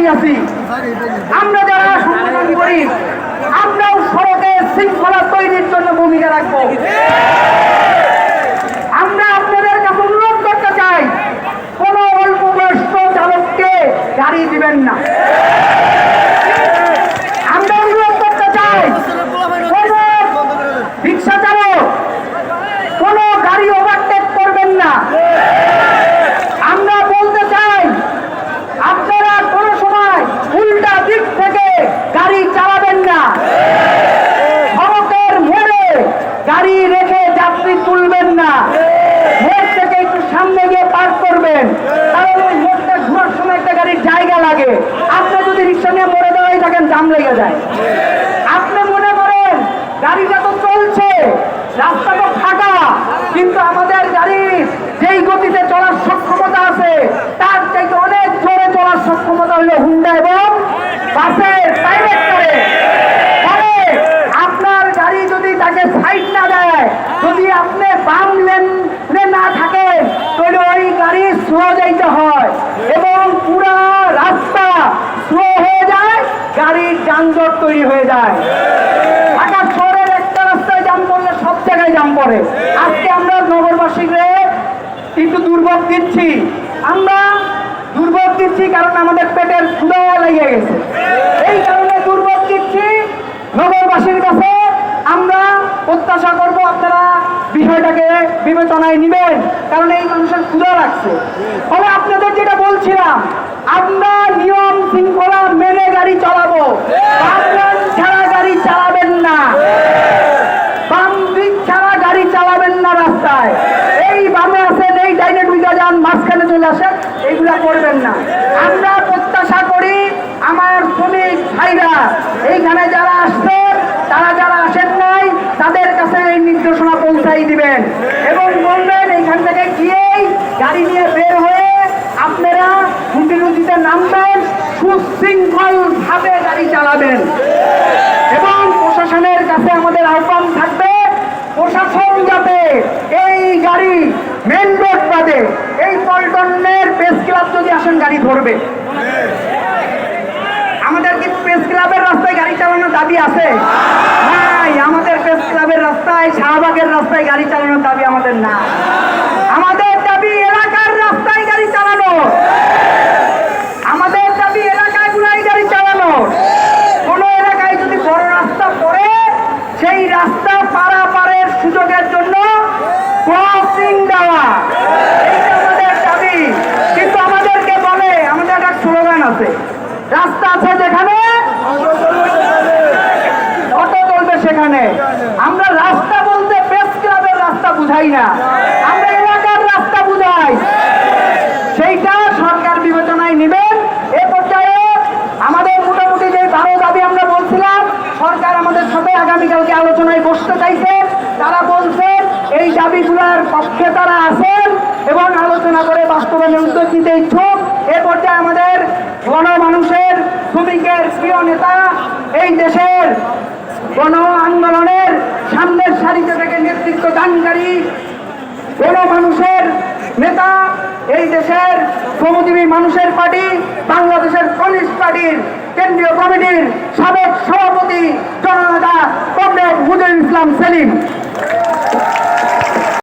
রাস্তায় আছি। আমরা যারা সংগঠন করি, আমরাও সড়কে শৃঙ্খলা তৈরির জন্য ভূমিকা রাখব। আমরা আপনাদের কাছে অনুরোধ করতে চাই, কোন অল্প বয়স্ক চালককে গাড়ি দিবেন না। আমরা অনুরোধ করতে চাই, কোন রিক্সা চালক, কোন গাড়ি ওভারটেক করবেন না আমরা বলতে চাই আপনারা কোন সময় উল্টা দিক থেকে গাড়ি চালাবেন না সড়কের মোড়ে গাড়ি রেখে যাত্রী তুলবেন না মোড় থেকে একটু সামনে গিয়ে পার্ক করবেন কারণ ওই মোড়টা ঘোরার সময় একটা গাড়ির জায়গা লাগে আপনি যদি রিক্সা নিয়ে মোড়ে দাঁড়াই থাকেন জাম লেগে যায়। আপনি মনে করেন, গাড়িটা তো চলছে, রাস্তা তো ফাঁকা, কিন্তু আমাদের গাড়ির যেই গতিতে চলার সক্ষমতা আছে, তার চাইতে অনেক জোরে চলার সক্ষমতা হলো হুন্ডা এবং বাসের প্রাইভেট করে ফলে আপনার গাড়ি যদি তাকে সাইড না দেয়, যদি আপনি বাম লেনে না থাকেন তাহলে ওই গাড়ি স্লো যাইতে হয় এবং পুরা রাস্তা স্লো হয়ে যায় গাড়ির যানজট তৈরি হয়ে যায়। ঢাকা শহরের একটা রাস্তায় জাম পড়লে সব জায়গায় জাম পড়ে। আজকে আমরা নগরবাসীকে একটু দুর্ভোগ দিচ্ছি। আমরা দুর্ভোগ দিচ্ছি কারণ আমাদের পেটের ক্ষুদা লেগে গেছে। এই কারণে দুর্ভোগ দিচ্ছি নগরবাসীর কাছে। আমরা প্রত্যাশা করব আপনারা বিষয়টাকে বিবেচনায় নেবেন, কারণ এই মানুষের ক্ষুদা লাগছে। ফলে আপনাদের যেটা বলছিলাম, আমরা নিয়ম শৃঙ্খলা মেনে গাড়ি চালাবো বামলাইন ছাড়া গাড়ি চালাবেন না বাম দিক ছাড়া গাড়ি চালাবেন না রাস্তায় এই বামে আছেন এই ডাইনে ঢুকে যান চলে আসেন এইগুলা করবেন না। আমরা প্রত্যাশা করি আমার শ্রমিক ভাইরা, এইখানে যারা আসছেন তারা যারা আসেন নাই, তাদের কাছে এই নির্দেশনা পৌঁছাই দিবেন। এবং বলবেন, এইখান থেকে গিয়েই গাড়ি নিয়ে বের হয়ে আপনারা হুন্ডি রুজিতে নামবেন সুশৃঙ্খল ভাবে গাড়ি চালাবেন। এবং প্রশাসনের কাছে আমাদের আহ্বান থাকবে, প্রশাসন যাতে এই গাড়ি মেন রোড বাদে এই পল্টনের প্রেস ক্লাব যদি আসেন, গাড়ি ধরবে। আমাদের কি প্রেস ক্লাবের রাস্তায় গাড়ি চালানোর দাবি আছে? আমাদের প্রেস ক্লাবের রাস্তায়, শাহবাগের রাস্তায় গাড়ি চালানোর দাবি আমাদের না আমাদের দাবি এলাকার রাস্তায় গাড়ি চালানো আমাদের দাবি এলাকায় গুলাই গাড়ি চালানো কোন এলাকায় যদি বড় রাস্তা পড়ে সেই রাস্তা পারাপারের সুযোগের জন্য ক্রসিং দেওয়া এইটা আমাদের দাবি কিন্তু আমাদেরকে বলে আমাদের একটা স্লোগান আছে। রাস্তা আছে যেখানে, অটো চলবে সেখানে। আমরা রাস্তা বলতে প্রেস ক্লাবের রাস্তা বুঝাই না। আমরা এলাকার রাস্তা বুঝাই। সেইটা সরকার বিবেচনায় নেবেন। এ পর্যায়ে আমাদের মোটামুটি যে বারো দাবি আমরা বলছিলাম, সরকার আমাদের সাথে আগামীকালকে আলোচনায় বসতে চাইছে। তারা বলছেন, এই দাবিগুলোর পক্ষে তারা আছেন এবং আলোচনা করে বাস্তবায়নের উদ্যোগ নিতে ইচ্ছুক। এ পর্যায়ে আমাদের গণ মানুষের শ্রমিকের প্রিয় নেতা এই দেশের গণ আন্দোলনের সামনের সারিতে থেকে নেতৃত্ব দানকারী কোন মানুষের নেতা এই দেশের শ্রমজীবী মানুষের পার্টি, বাংলাদেশের কমিউনিস্ট পার্টির কেন্দ্রীয় কমিটির সাবেক সভাপতি জননেতা কমরেড মুজুল ইসলাম সেলিম।